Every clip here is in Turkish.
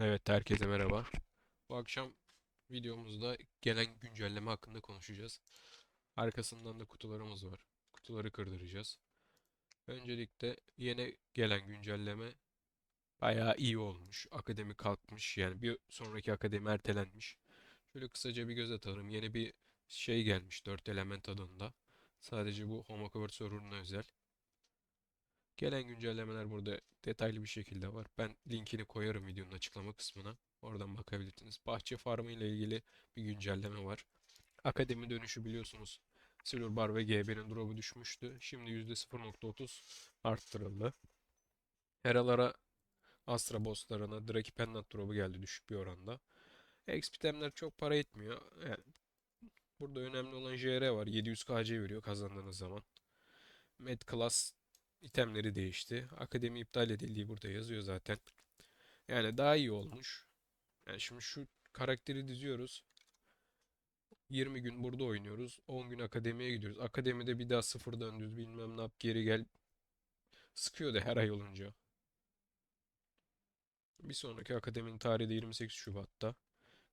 Evet, herkese merhaba. Bu akşam videomuzda gelen güncelleme hakkında konuşacağız. Arkasından da kutularımız var. Kutuları kırdıracağız. Öncelikle yeni gelen güncelleme bayağı iyi olmuş. Akademi kalkmış. Yani bir sonraki akademi ertelenmiş. Şöyle kısaca bir göz atalım. Yeni bir şey gelmiş 4 element adında. Sadece bu HomeCover server'ına özel. Gelen güncellemeler burada detaylı bir şekilde var. Ben linkini koyarım videonun açıklama kısmına. Oradan bakabilirsiniz. Bahçe farmı ile ilgili bir güncelleme var. Akademi dönüşü biliyorsunuz. Silver Bar ve GB'nin drop'u düşmüştü. Şimdi %0.30 arttırıldı. Heralara, Astra bosslarına Draki Pendant drop'u geldi düşük bir oranda. XP itemler çok para etmiyor. Yani burada önemli olan JR var. 700 KC veriyor kazandığınız zaman. Med Class itemleri değişti. Akademi iptal edildiği burada yazıyor zaten. Yani daha iyi olmuş. Yani şimdi şu karakteri diziyoruz. 20 gün burada oynuyoruz. 10 gün akademiye gidiyoruz. Akademide bir daha sıfırdan düz bilmem ne yap geri gel. Sıkıyor da her ay olunca. Bir sonraki akademinin tarihi de 28 Şubat'ta.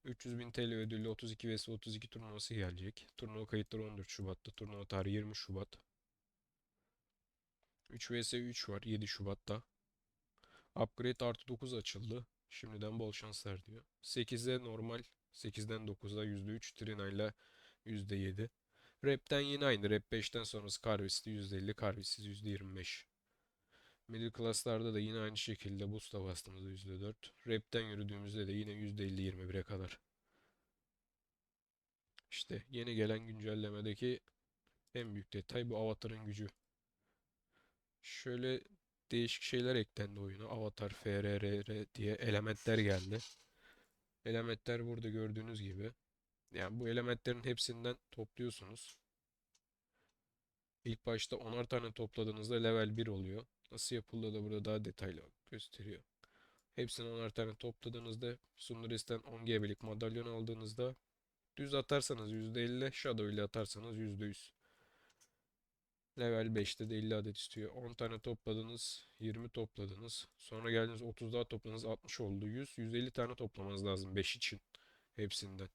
300 bin TL ödüllü 32 vs 32 turnuvası gelecek. Turnuva kayıtları 14 Şubat'ta. Turnuva tarihi 20 Şubat. 3 vs 3 var 7 Şubat'ta. Upgrade artı 9 açıldı. Şimdiden bol şanslar diyor. 8'de normal. 8'den 9'a %3. Trina ile %7. Rap'ten yine aynı. Rap 5'ten sonrası Carvis'te %50. Carvis'iz %25. Middle class'larda da yine aynı şekilde boost'a bastığımızda %4. Rap'ten yürüdüğümüzde de yine %50-21'e kadar. İşte yeni gelen güncellemedeki en büyük detay bu avatarın gücü. Şöyle değişik şeyler eklendi oyuna. Avatar, FRRR diye elementler geldi. Elementler burada gördüğünüz gibi. Yani bu elementlerin hepsinden topluyorsunuz. İlk başta 10'ar tane topladığınızda level 1 oluyor. Nasıl yapıldığı da burada daha detaylı gösteriyor. Hepsini 10'ar tane topladığınızda Sundaris'ten 10 GB'lik madalyon aldığınızda düz atarsanız %50, Shadow ile atarsanız %100. Level 5'te de 50 adet istiyor. 10 tane topladınız, 20 topladınız. Sonra geldiniz 30 daha topladınız, 60 oldu. 100, 150 tane toplamanız lazım 5 için hepsinden.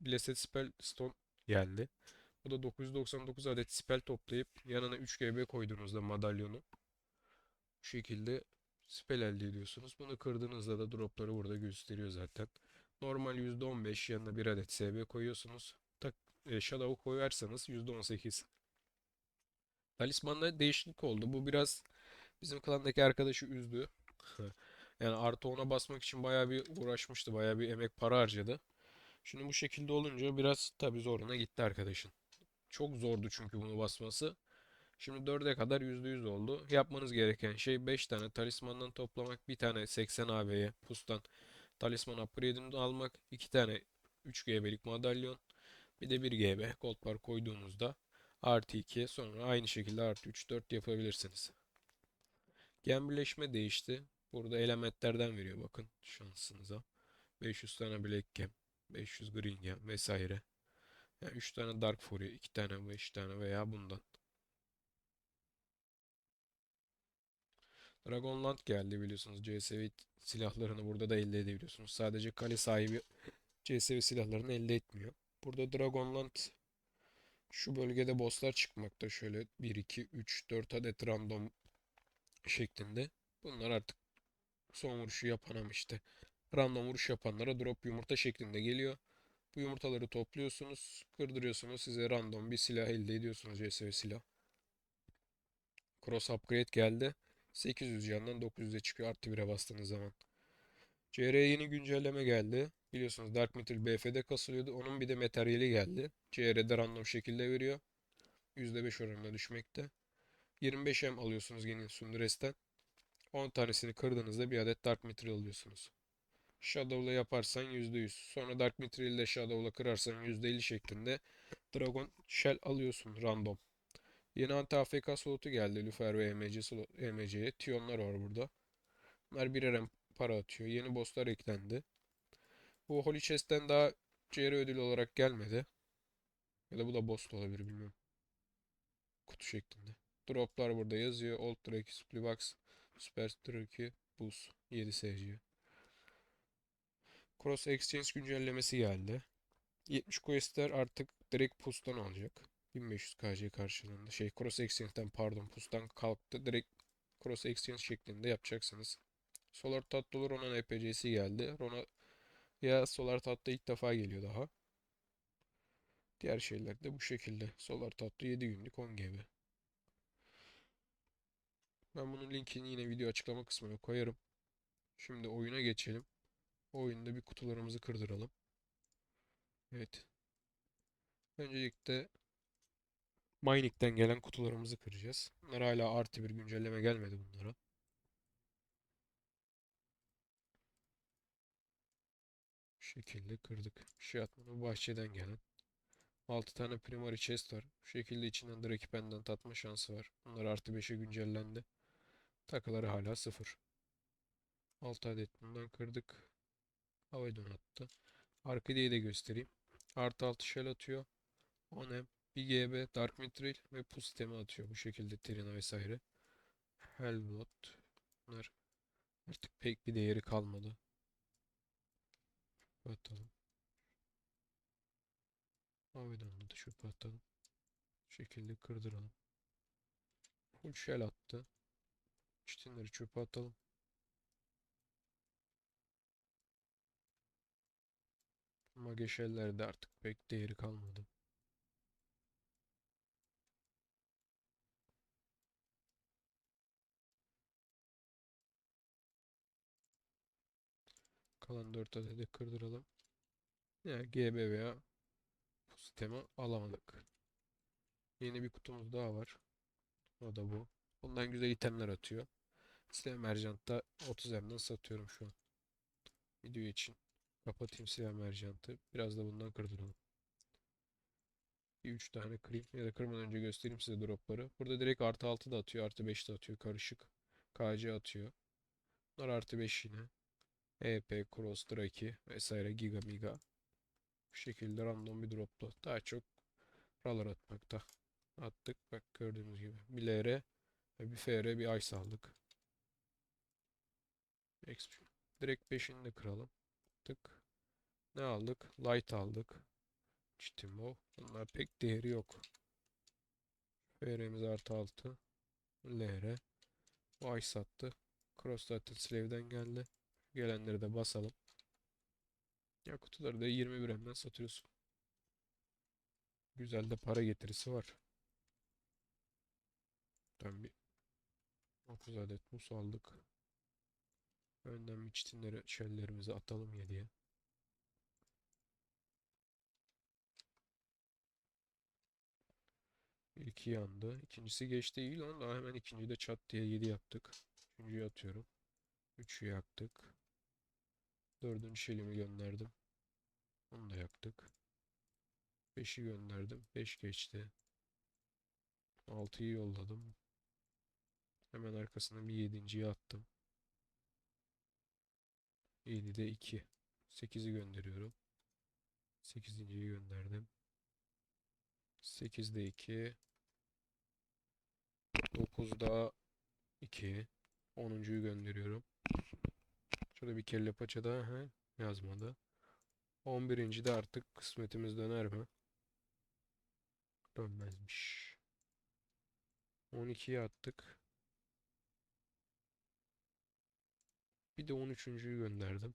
Blessed Spell Stone geldi. Bu da 999 adet spell toplayıp yanına 3 GB koyduğunuzda madalyonu bu şekilde spell elde ediyorsunuz. Bunu kırdığınızda da dropları burada gösteriyor zaten. Normal %15 yanına 1 adet SB koyuyorsunuz. Tak, e, Shadow koyarsanız %18. Talismanda değişiklik oldu. Bu biraz bizim klandaki arkadaşı üzdü. Yani artı 10'a basmak için bayağı bir uğraşmıştı. Bayağı bir emek para harcadı. Şimdi bu şekilde olunca biraz tabii zoruna gitti arkadaşın. Çok zordu çünkü bunu basması. Şimdi 4'e kadar %100 oldu. Yapmanız gereken şey 5 tane talismandan toplamak. Bir tane 80 AB'ye pustan talisman upgrade'ini almak. 2 tane 3 GB'lik madalyon. Bir de 1 GB gold bar koyduğunuzda artı 2 sonra aynı şekilde artı 3 4 yapabilirsiniz. Gen birleşme değişti. Burada elementlerden veriyor bakın şansınıza. 500 tane Black Gem, 500 Green Gem vesaire. Yani 3 tane Dark Fury, 2 tane 5 tane veya bundan. Dragonlance geldi biliyorsunuz. CSV silahlarını burada da elde edebiliyorsunuz. Sadece kale sahibi CSV silahlarını elde etmiyor. Burada Dragonlance şu bölgede bosslar çıkmakta. Şöyle 1, 2, 3, 4 adet random şeklinde. Bunlar artık son vuruşu yapan işte. Random vuruş yapanlara drop yumurta şeklinde geliyor. Bu yumurtaları topluyorsunuz, kırdırıyorsunuz. Size random bir silah elde ediyorsunuz. CSV silah. Cross upgrade geldi. 800 yandan 900'e çıkıyor artı 1'e bastığınız zaman. CR'ye yeni güncelleme geldi. Biliyorsunuz Dark Metal BF'de kasılıyordu. Onun bir de materyali geldi. CR'de random şekilde veriyor. %5 oranında düşmekte. 25M alıyorsunuz yeni Sundures'ten. 10 tanesini kırdığınızda bir adet Dark Metal alıyorsunuz. Shadow'la yaparsan %100. Sonra Dark Material ile Shadow'la kırarsan %50 şeklinde Dragon Shell alıyorsun random. Yeni anti AFK slotu geldi Lufer ve EMC slot, EMC'ye. Tionlar var burada. Bunlar birer para atıyor. Yeni bosslar eklendi. Bu Holy Chest'ten daha CR ödülü olarak gelmedi. Ya da bu da boss olabilir bilmiyorum. Kutu şeklinde. Droplar burada yazıyor. Old Drake, Supply Box, Super Drake, buz 7 SC. Cross Exchange güncellemesi geldi. 70 questler artık direkt pustan alacak. 1500 KC karşılığında. Şey Cross Exchange'den pardon pustan kalktı. Direkt Cross Exchange şeklinde yapacaksınız. Solar Tatlı'lı Rona NPC'si geldi. Rona ya Solar Tatlı ilk defa geliyor daha. Diğer şeyler de bu şekilde. Solar Tatlı 7 günlük 10 GB. Ben bunun linkini yine video açıklama kısmına koyarım. Şimdi oyuna geçelim. Oyunda bir kutularımızı kırdıralım. Evet. Öncelikle Mining'den gelen kutularımızı kıracağız. Bunlar hala artı bir güncelleme gelmedi bunlara. Şekilde kırdık. Şey atmanın bahçeden gelen. 6 tane primary chest var. Bu şekilde içinden direkt pendant atma şansı var. Bunlar artı 5'e güncellendi. Takıları hala 0. 6 adet bundan kırdık. Havayı attı. Arkayı de göstereyim. Artı 6 shell atıyor. 10 M, 1 GB, Dark Mithril ve Pus sistemi atıyor. Bu şekilde Trina vesaire. Hellblood. Bunlar artık pek bir değeri kalmadı. Atalım. Havayı da çöpe atalım. Bu şekilde kırdıralım. Full shell attı. Çitinleri çöpe atalım. Mage shell'lerde artık pek değeri kalmadı. Kalan 4 adede kırdıralım. Ya GB veya bu sistemi alamadık. Yeni bir kutumuz daha var. O da bu. Bundan güzel itemler atıyor. Silah mercantta 30 M'den satıyorum şu an. Video için. Kapatayım silah mercantı. Biraz da bundan kırdıralım. Bir 3 tane kırayım. Ya da kırmadan önce göstereyim size dropları. Burada direkt artı 6 da atıyor. Artı 5 de atıyor. Karışık. KC atıyor. Bunlar artı 5 yine. EP, Cross, Draki vesaire Giga Miga. Bu şekilde random bir droplu. Daha çok ralar atmakta. Attık. Bak gördüğünüz gibi. Bir LR ve bir FR bir Ice aldık. Direkt 5'ini de kıralım. Tık. Ne aldık? Light aldık. Çitimo. Bunlar pek değeri yok. FR'miz artı 6. LR. O Ice attı. Cross zaten Slave'den geldi. Gelenleri de basalım. Ya kutuları da 21 M'den satıyorsun. Güzel de para getirisi var. Ben bir 30 adet mus aldık. Önden bir çitinleri, şellerimizi atalım 7'ye. İlki yandı. İkincisi geçti iyi lan. Daha hemen ikinciyi de çat diye 7 yaptık. Üçüncüyü atıyorum. Üçü yaktık. Dördüncü şelimi gönderdim. Onu da yaktık. Beşi gönderdim. Beş geçti. Altıyı yolladım. Hemen arkasına bir yedinciyi attım. 7'de 2. 8'i gönderiyorum. 8.yi gönderdim. 8'de 2. 9'da 2. 10'uncuyu gönderiyorum. Şurada bir kelle paça daha he, yazmadı. 11. de artık kısmetimiz döner mi? Dönmezmiş. 12'yi attık. Bir de 13.'ü gönderdim.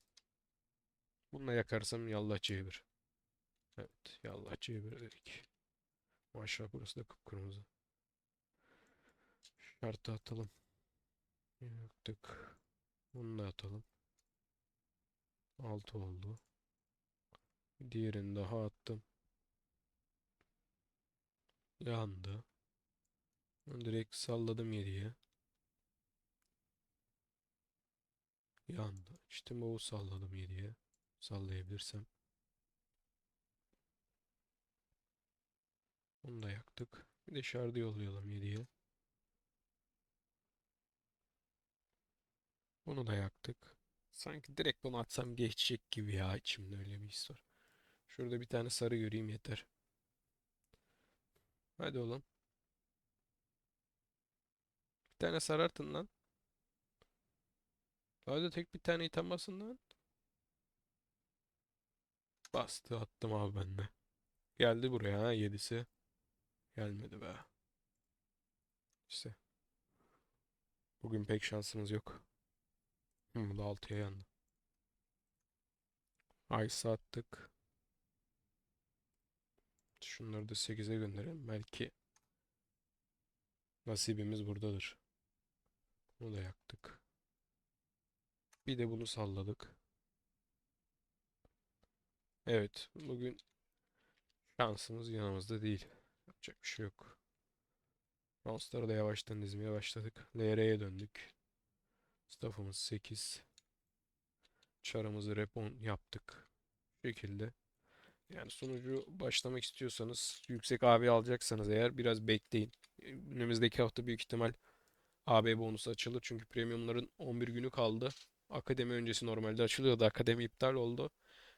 Bununla yakarsam yallah cebir. Evet yallah cebir dedik. Maşallah burası da kıpkırmızı. Şartı atalım. Yaktık. Bunu da atalım. 6 oldu. Diğerini daha attım. Yandı. Direkt salladım 7'ye. Yandı. İşte bu salladım 7'ye. Sallayabilirsem. Onu da yaktık. Bir de şardı yollayalım 7'ye. Bunu da yaktık. Sanki direkt bunu atsam geçecek gibi ya içimde öyle bir his var. Şurada bir tane sarı göreyim yeter. Hadi oğlum. Bir tane sarartın lan. Daha da tek bir tane item basın lan. Bastı attım abi ben de. Geldi buraya ha yedisi. Gelmedi be. İşte. Bugün pek şansımız yok. Hı, bu da 6'ya yandı. Ice attık. Şunları da 8'e gönderelim. Belki nasibimiz buradadır. Bunu da yaktık. Bir de bunu salladık. Evet, bugün şansımız yanımızda değil. Yapacak bir şey yok. Mouse'ları da yavaştan dizmeye başladık. LR'ye döndük. Staff'ımız 8. Çarımızı rep 10 yaptık. Bu şekilde. Yani sunucu başlamak istiyorsanız yüksek AB alacaksanız eğer biraz bekleyin. Önümüzdeki hafta büyük ihtimal AB bonusu açılır. Çünkü premiumların 11 günü kaldı. Akademi öncesi normalde açılıyordu. Akademi iptal oldu.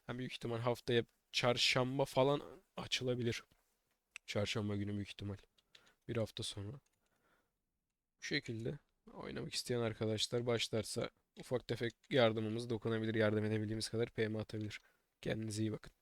Yani büyük ihtimal haftaya çarşamba falan açılabilir. Çarşamba günü büyük ihtimal. Bir hafta sonra. Bu şekilde oynamak isteyen arkadaşlar başlarsa ufak tefek yardımımız dokunabilir. Yardım edebildiğimiz kadar PM atabilir. Kendinize iyi bakın.